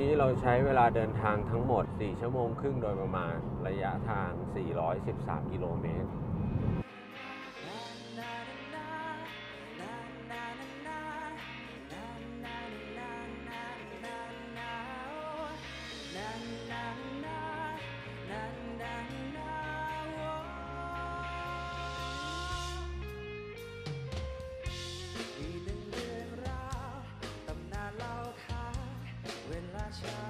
นี้เราใช้เวลาเดินทางทั้งหมด 4 ชั่วโมงครึ่งโดยประมาณระยะทาง 413 กิโลเมตร เ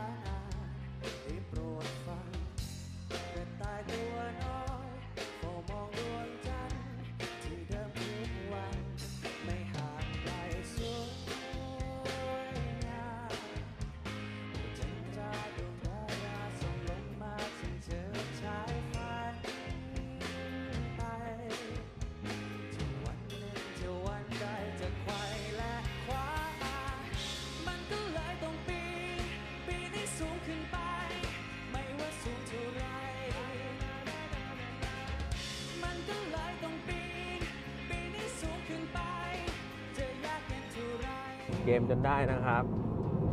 เกมจนได้นะครับ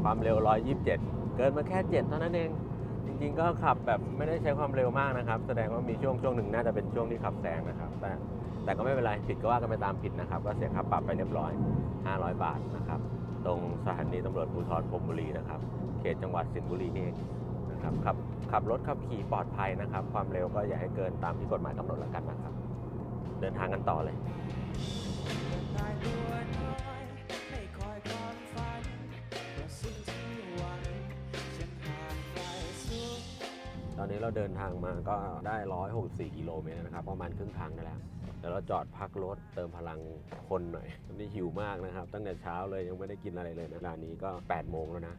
ความเร็ว 127 เกินมาแค่ 7 เท่านั้นเอง จริงๆก็ขับแบบไม่ได้ใช้ความเร็วมากนะครับ แสดงว่ามีช่วงช่วงหนึ่งน่าจะเป็นช่วงที่ขับแซงนะครับ แต่แต่ก็ไม่เป็นไร ผิดก็ว่ากันไปตามผิดนะครับ ก็เสียค่าปรับไปเรียบร้อย 500 บาทนะครับ ตรงสถานีตำรวจภูธรพรมบุรีนะครับ เขตจังหวัดสิงห์บุรีนี่เองนะครับขับขับรถขับขี่ปลอดภัยนะครับ ความเร็วก็อย่าให้เกินตามที่กฎหมายกำหนดแล้วกันนะครับ เดินทางกันต่อเลย อนนี้เราเดินทางมาก็ได้ 164 กิโลเมตรนะครับ ประมาณครึ่งทางได้แล้วเดี๋ยวเราจอดพักรถเติมพลังคนหน่อยตอนนี้หิวมากนะครับ ตั้งแต่เช้าเลยยังไม่ได้กินอะไรเลยนะร้านนี้ก็ 8 โมงแล้วนะ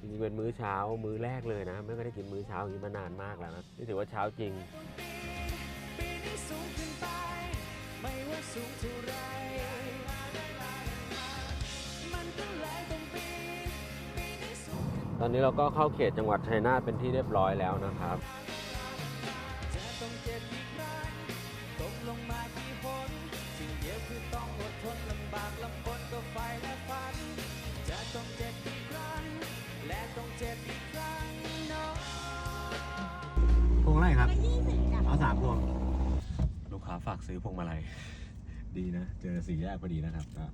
จริงๆเป็นมื้อเช้ามื้อแรกเลยนะ ไม่ได้กินมื้อเช้าอย่างนี้มานานมากแล้วนะนี่ถือว่าเช้าจริงปีนี้สูงขึ้นไปไม่ว่าสูงเท่าไรมันก็เลยต้องปีนปีนให้สูง ตอนนี้เราก็เข้าเขตจังหวัดชัยนาทเป็นที่เรียบร้อยแล้วนะครับจะต้องเจ็บกี่ครั้งตกลงมากี่หนสิ่งเดียวคือต้องอดทนลำบากลำบนก็ไฟและฝันจะต้องเจ็บกี่ครั้งและต้องเจ็บกี่ครั้งเนาะพวงอะไรครับ เอาสามพวง ลูกค้าฝากซื้อพวงมาลัย ดีนะ เจอสี่แยกพอดีนะครับ ก็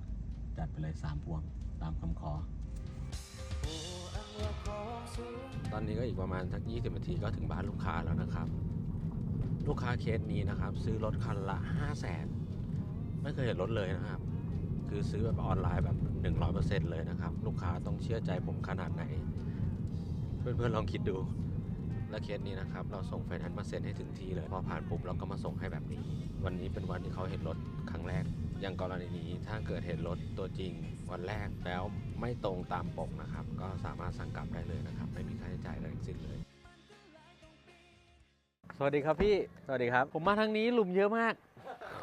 จัดไปเลยสามพวงตามคำขอ ตอนนี้ก็อีกประมาณสัก20นาทีก็ถึงบ้านลูกค้าแล้วนะครับ ลูกค้าเคสนี้นะครับ ซื้อรถคันละ5 0 0แสนไม่เคยเห็นรถเลยนะครับ คือซื้อแบบออนไลน์แบบ 100%เลยนะครับ ลูกค้าต้องเชื่อใจผมขนาดไหน เพื่อนๆลองคิดดู และเคสนี้นะครับเราส่งไฟแนนซ์มาเซ็นให้ถึงที่เลยพอผ่านปุ๊บเราก็มาส่งให้แบบนี้ วันนี้เป็นวันที่เขาเห็นรถครั้งแรก อย่างกรณีนี้ถ้าเกิดเห็นรถตัวจริงวันแรกแล้วไม่ตรงตามปกนะครับ ก็สามารถสั่งกลับได้เลยนะครับ ไม่มีค่าใช้จ่ายอะไรทั้งสิ้นเลยสวัสดีครับพี่ สวัสดีครับ ผมมาทางนี้หลุมเยอะมาก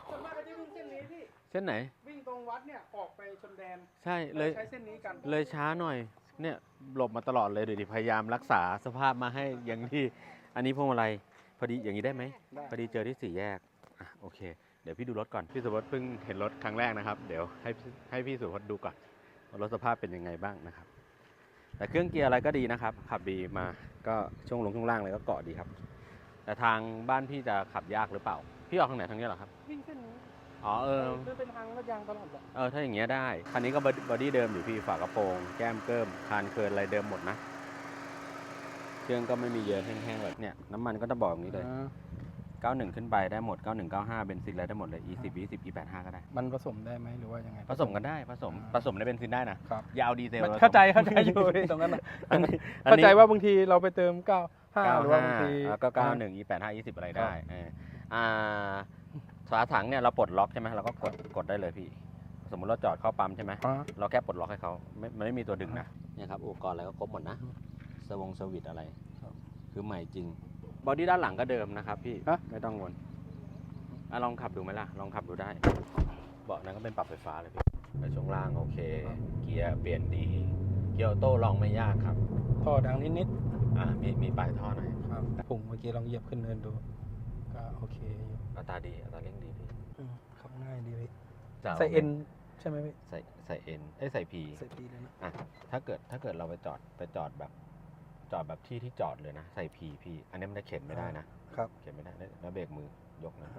ส่วนมากก็จะวิ่งเส้นนี้พี่ เส้นไหน วิ่งตรงวัดเนี่ยออกไปชนแดน ใช่ เลยใช้เส้นนี้กัน เลยช้าหน่อย เนี่ยหลบมาตลอดเลยเดี๋ยวดิพยายามรักษาสภาพมาให้อย่างที่ อันนี้พวงมาลัยพอดีอย่างนี้ได้ไหมได้ พอดีเจอที่สี่แยกอะโอเค เดี๋ยวพี่ดูรถก่อน พี่สุพจน์เพิ่งเห็นรถครั้งแรกนะครับ เดี๋ยวให้พี่ให้พี่สุพจน์ดูก่อนว่ารถสภาพเป็นยังไงบ้างนะครับ แต่เครื่องเกียร์อะไรก็ดีนะครับ ขับดีมาก็ช่วงลงช่วงล่างเลยก็เกาะดีครับ แต่ทางบ้านพี่จะขับยากหรือเปล่า พี่ออกทางไหนทางนี้เหรอครับ วิ่งเส้นนี้ อ๋อเออ คือเป็นทางลาดยางตลอดเลยเออถ้าอย่างเงี้ยได้ คันนี้ก็บอดี้เดิมอยู่พี่ฝากระโปรง แก้มเกิมคานเคิร์นอะไรเดิมหมดนะ เครื่องก็ไม่มีเยอะแห้งๆแบบเนี่ยน้ำมันก็จะบอกอย่างนี้เลย91 ขึ้นไปได้หมด 9195 เบนซินอะไรได้หมดเลย E10 20 E85 ก็ได้ มันผสมได้ไหมหรือว่ายังไง ผสมกันได้ผสมผสมในเบนซินได้นะครับ อยาวดีเซลมันผสมเข้าใจเข้าใจอยู่พี่ตรงนั้นน่ะ อันนี้อันเข้านี้ ใจว่าบางทีเราไปเติม95หรือว่าบางที 95แล้วก็ 91 E85 20 อะไรได้เอออ่า ฝาถังเนี่ยเราปลดล็อกใช่ไหมเราก็กดกดได้เลยพี่ สมมุติเราจอดเข้าปั๊มใช่ไหมอ่า เราแค่ปลดล็อกให้เขาไม่มันไม่มีตัวดึงนะเนี่ยครับอุปกรณ์อะไรก็ครบหมดนะอือฮึสวงสวิตช์อะไรครับ คือใหม่จริงบอดี้ด้านหลังก็เดิมนะครับพี่ฮะ ไม่ต้องวนอะลองขับดูไหมล่ะลองขับดูได้เบาะนั้นก็เป็นปรับไฟฟ้าเลยพี่แต่ช่วงล่างโอเค เกียร์เปลี่ยนดี เกียร์ออโต้ลองไม่ยากครับ ท่อดังนิดอ่ามีมีปลายท่อหน่อย ๆครับปุ่งเมื่อกี้ลองเหยียบขึ้นเนินดู ก็โอเคอยู่อัตราดีอัตราเร่งดีพี่อืมขับง่ายดีพี่จะาใส่เอ็นใช่ไหมพี่ใส่ใส่เอ็นเอ้ยใส่พีใส่ปีเลยนะอะถ้าเกิดถ้าเกิดเราไปจอดไปจอดแบบ จอดแบบที่ที่จอดเลยนะ ใส่พีพี่ อันนี้มันจะเข็นไม่ได้นะ ครับ เข็นไม่ได้แล้วเบรกมือยกนะ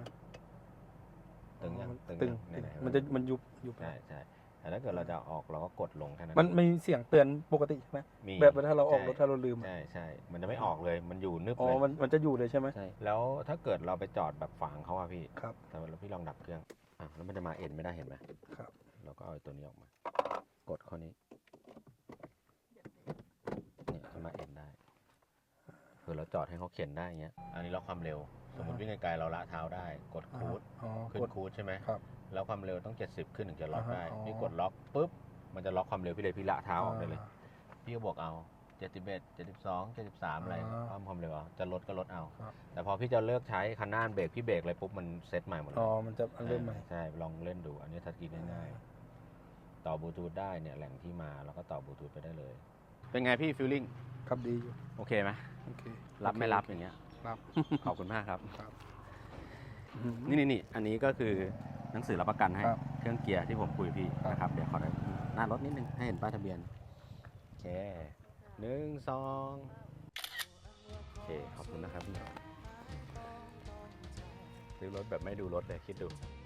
ตึงยังมันตึงตึงยังไหนๆมันจะมันยุบยุบใช่ใช่ แต่ถ้าเกิดเราจะออกเราก็กดลงแค่นั้นมันมีเสียงเตือนปกติใช่ไหมมีแบบถ้าเราออกรถใช่ถ้าเราลืมอะใช่ใช่มันจะไม่ออกเลยมันอยู่นึบอ๋อเลยมันมันจะอยู่เลยใช่ไหมใช่แล้วถ้าเกิดเราไปจอดแบบฝางเขาอะพี่ครับ แต่ว่าพี่ลองดับเครื่องอะแล้วมันจะมาเอ็นไม่ได้เห็นไหมครับ เราก็เอาไอ้ตัวนี้ออกมา กดข้อนี้เนี่ยจะมาเอ็นได้เผื่อเราจอดให้เขาเข็นได้อย่างเงี้ย อันนี้ล็อกความเร็ว สมมติวิ่งไกลๆเราละเท้าได้กดคูดอ๋อขึ้กนดคูดใช่ไหมครับ แล้วความเร็วต้อง 70 ขึ้นถึงจะล็อกอ่าฮะได้อ๋อ พี่กดล็อกปุ๊บมันจะล็อกความเร็วพี่เลยพี่ละเท้าออกได้เลย พี่ก็บอกเอา 71 72 73 อะไรอ่าเพิ่มความเร็วเอาจะลดก็ลดเอา ครับ Oh, แต่พอพี่จะเลิกใช้คันหน้าเบรกพี่เบรกอะไรปุ๊บมันเซ็ตใหม่หมดเลอ๋อยมันจะเริ่มใหม่ ใช่ลองเล่นดู อันนี้ทัชสกรีนง่ายๆต่อบลูทูธได้เนี่ยแหล่งที่มาแล้วก็ต่อบลูทูธไปได้เลย เป็นไงพี่ฟิลลิ่งครับดีอยู่โอเคไหมโอเครับไม่รับอย่างเงี้ย รับ ขอบคุณมากครับ ครับ นี่นี่นี่อันนี้ก็คือหนังสือรับประกันให้ครับเครื่องเกียร์ที่ผมคุยพี่ครับ นะครับ เดี๋ยวขอได้หน้ารถนิดนึงให้เห็นป้ายทะเบียนโอเคหนึ่งสองโอเคขอบคุณนะครับพี่ซื้อรถแบบไม่ดูรถเลยคิดดูเ